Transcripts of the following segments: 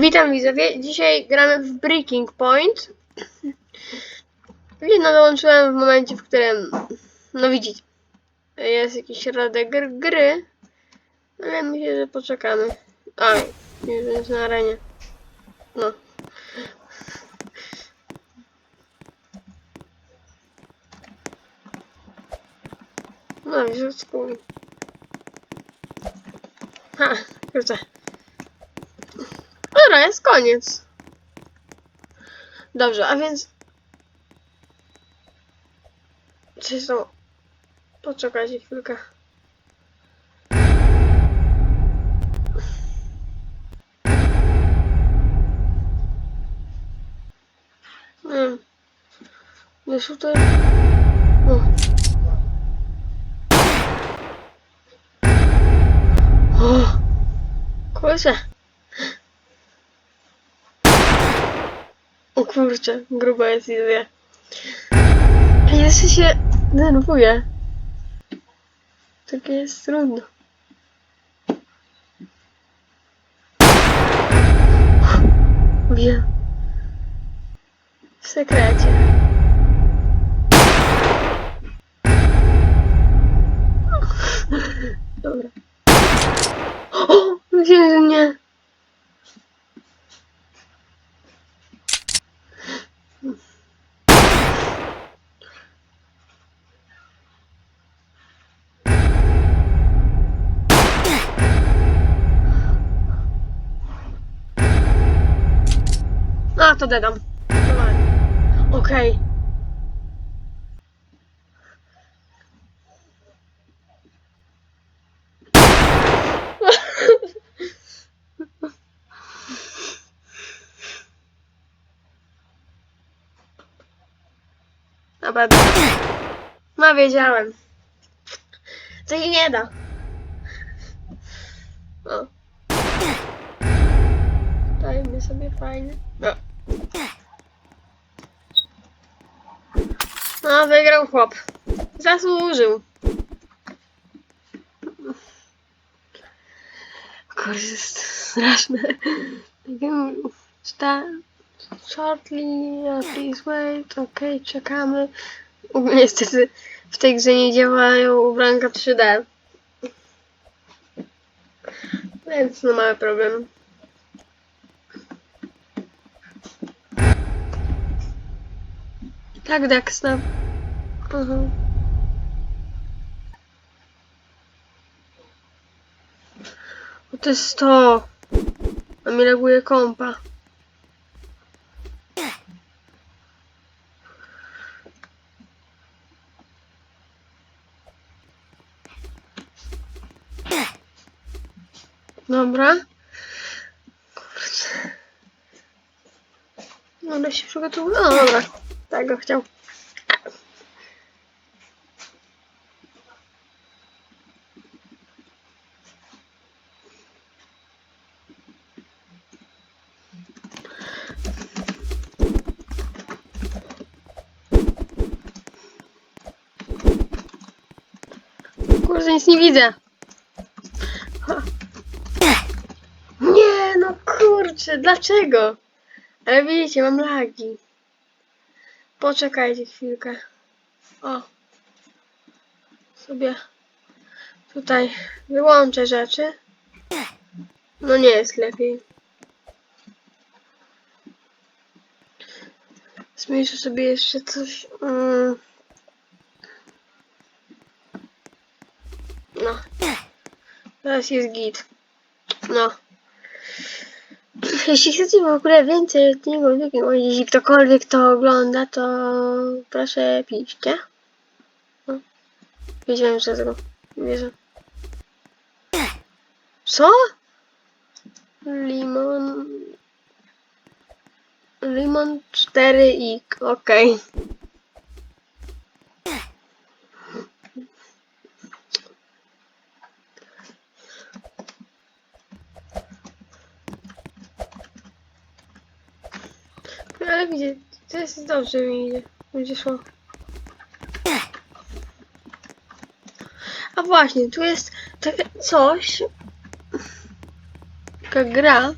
Witam widzowie, dzisiaj gramy w Breaking Point. Jedno dołączyłem w momencie, w którym, no widzicie, jest jakiś radek gr gry, ale myślę, że poczekamy. A, już jest na arenie. No. No, wrzucku. Ha, kurczę. Dobra, jest koniec. Dobrze, a więc... Coś to... Poczekajcie chwilkę. Wiem. Jest tutaj... O. O. Kurczę. O kurczę, gruba jest idea. Jeszcze się denerwuję. Takie jest trudno. Wiem. W sekrecie. A, to dedam. Dobra. Dobra. No wiedziałem. To się nie da. O. Dajmy sobie fajnie. No. No, wygrał chłop. Zasłużył. Kurde, jest straszne. Sta shortly, please wait. Okej, czekamy. Niestety w tej grze nie działają ubranka 3D. Więc no mały problem. Tak, Dexter. Mhm. O, to jest to. A mi laguje kompa. Dobra. Kurczę. Dobra, się przygotowuję. No dobra. Tak go chciał. Kurde, nic nie widzę. Nie, no kurczę, dlaczego? Ale widzicie, mam lagi. Poczekajcie chwilkę. O. Sobie tutaj wyłączę rzeczy. No nie jest lepiej. Zmniejszę sobie jeszcze coś. Mm. No. Teraz jest git. No. Jeśli chcecie w ogóle więcej odcinków, jeśli ktokolwiek to ogląda, to proszę piszcie. No. Wiedziałem, że tego wierzę. Co? Limon... Limon 4 i... okej. No ale widzę, to jest dobrze mi idzie. Będzie szło. A właśnie, tu jest takie coś. Taka gra.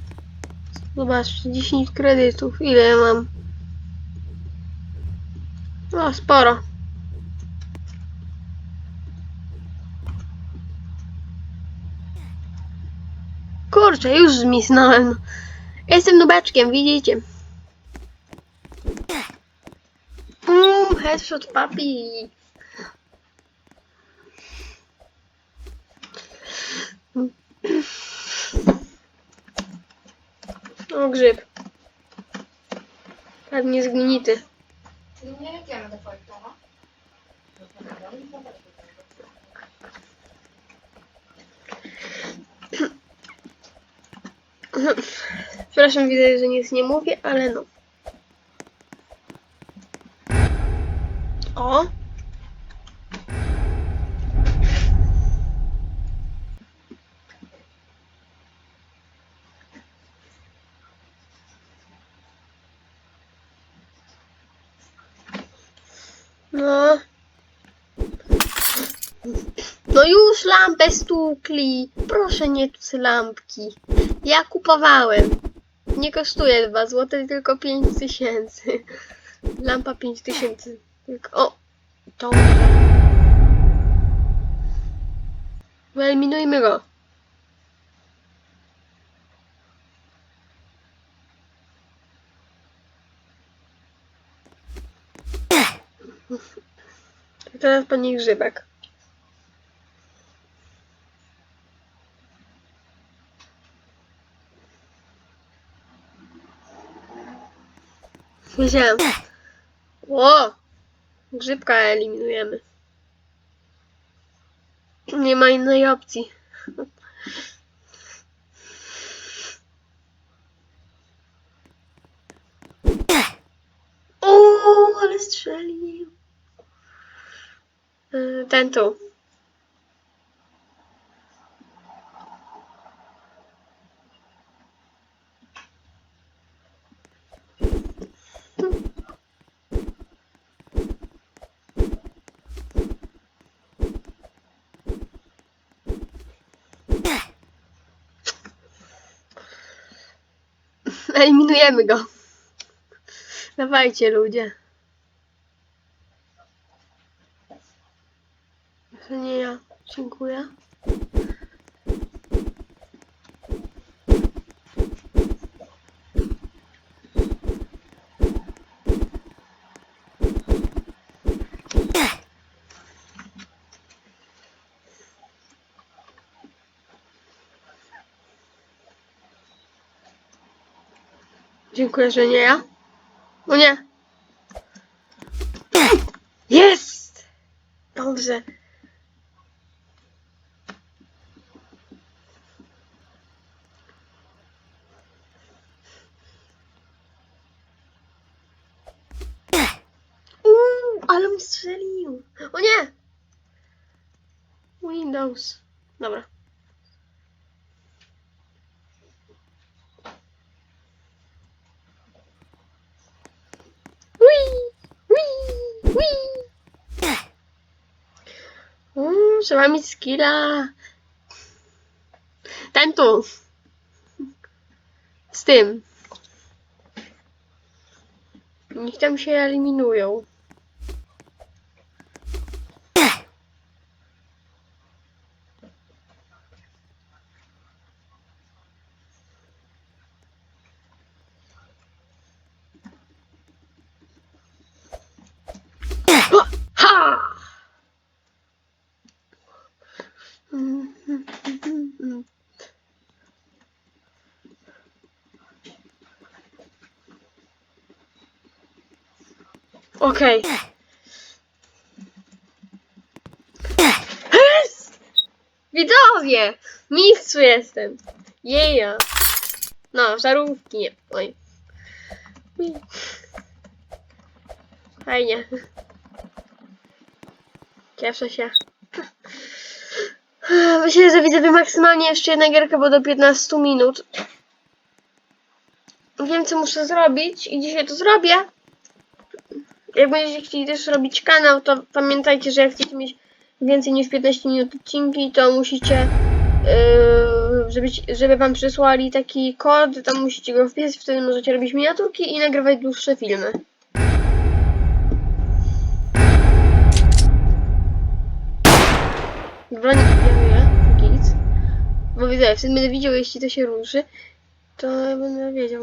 Zobaczcie, 10 kredytów. Ile ja mam? No, sporo. Kurczę, już zmisnąłem. Jestem nubeczkiem, widzicie? Headshot papi. O, grzyb. Pewnie zgnity. Przepraszam, widzę, że nic nie mówię, ale no. O! No. No już lampę stukli. Proszę nie tu lampki. Ja kupowałem. Nie kosztuje 2 zł, tylko 5 tysięcy. Lampa 5 tysięcy. O! To. Wyeliminujmy go. Teraz pani grzybek. Wiedziałem. Ło! Grzybka eliminujemy. Nie ma innej opcji. O, ale strzelił. Y, Ten tu. Eliminujemy go. Dawajcie ludzie. To nie ja. Dziękuję. Dziękuję, że nie ja. O nie. Jest! Dobrze. Ale mi strzelił. O nie! Windows. Dobra. Trzeba mieć skilla. Ten tu. Z tym. Niech tam się eliminują. O, Ha! Okej. Jest! Widzowie! Mistrzu jestem! Jeja! No, żarówki nie. Oj. Fajnie. Cieszę się. Myślę, że widzę maksymalnie jeszcze jedna gierka, bo do 15 minut. Wiem, co muszę zrobić i dzisiaj to zrobię. Jak będziecie chcieli też robić kanał, to pamiętajcie, że jak chcecie mieć więcej niż 15 minut odcinki, to musicie Yy, żeby, żeby wam przysłali taki kod, tam musicie go wpisać, wtedy możecie robić miniaturki i nagrywać dłuższe filmy. Nie kupiamy git. Bo widzę, wtedy będę widział, jeśli to się ruszy, to będę wiedział.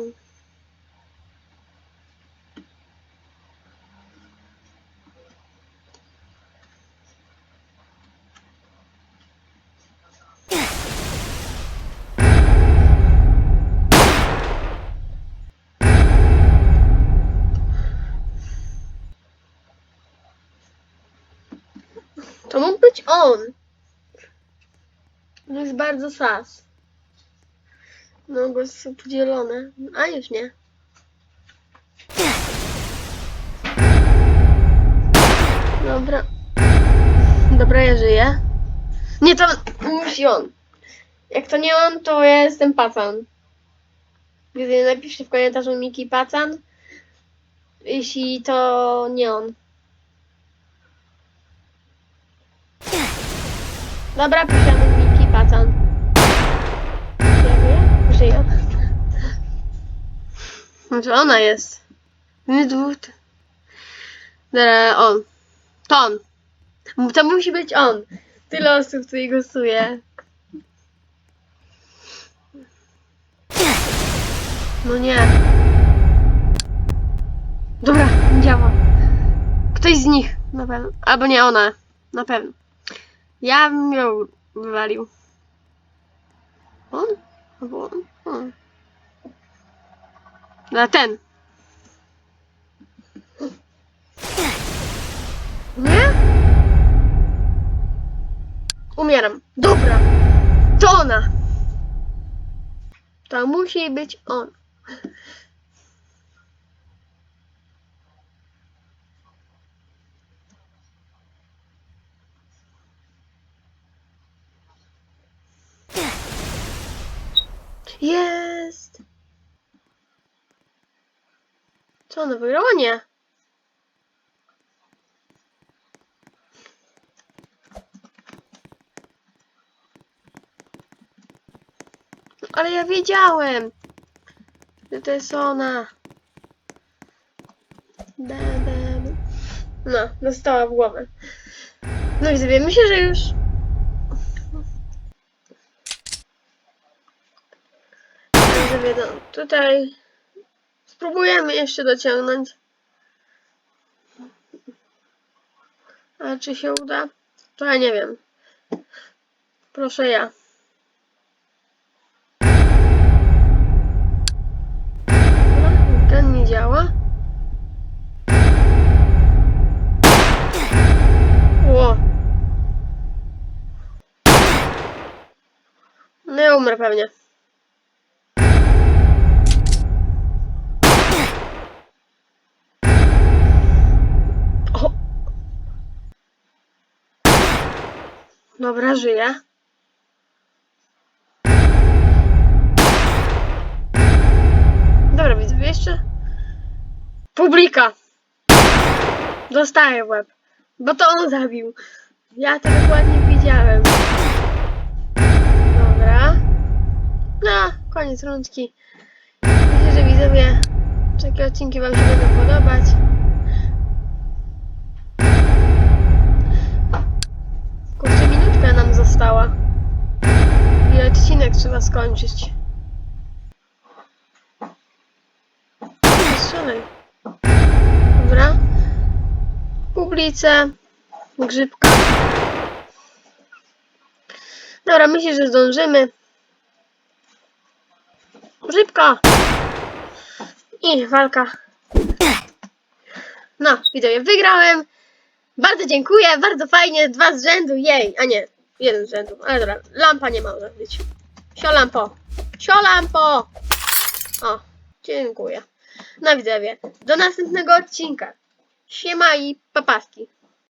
To mógł być on. To jest bardzo sas. No, bo są podzielone. A już nie. Dobra. Dobra, ja żyję. Nie, to musi on. Jak to nie on, to ja jestem pacan. Więc napiszcie w komentarzu Miki Pacan. Jeśli to nie on. Dobra, piszemy Miki Pacan. Żyje? Żyje. Może ona jest. Nie dwóch. Dobra, on. To on. To musi być on. Tyle osób tutaj głosuje. No nie. Dobra, działa. Ktoś z nich, na pewno. Albo nie ona, na pewno. Ja bym ją wywalił. On? Albo on? on. Na ten. Nie? Umieram. Dobra. To ona. To musi być on. Jest! Co ona wygrała? Nie. Ale ja wiedziałem, że to jest ona. Da, da, da. No, dostała w głowę. No i sobie myślę, że już Tutaj spróbujemy jeszcze dociągnąć. A czy się uda? To ja nie wiem. Proszę ja. Ten nie działa. Ło. No ja umrę pewnie. Dobra, żyję. Dobra, widzę jeszcze. Publika. Dostaję łeb. Bo to on zabił. Ja to dokładnie widziałem. Dobra. No, koniec rundki. Myślę, że widzowie takie odcinki wam się będą podobać. Minutka nam została. I odcinek trzeba skończyć. Strzelaj. Dobra. Publice. Grzybka. Dobra, myślę, że zdążymy. Grzybka. I walka. No, widzowie, wygrałem. Bardzo dziękuję, bardzo fajnie, dwa z rzędu, jej, a nie, jeden z rzędu, ale dobra, lampa nie może być. Sio lampo, sio lampo. O, dziękuję. No widzowie, do następnego odcinka. Siema i papaski.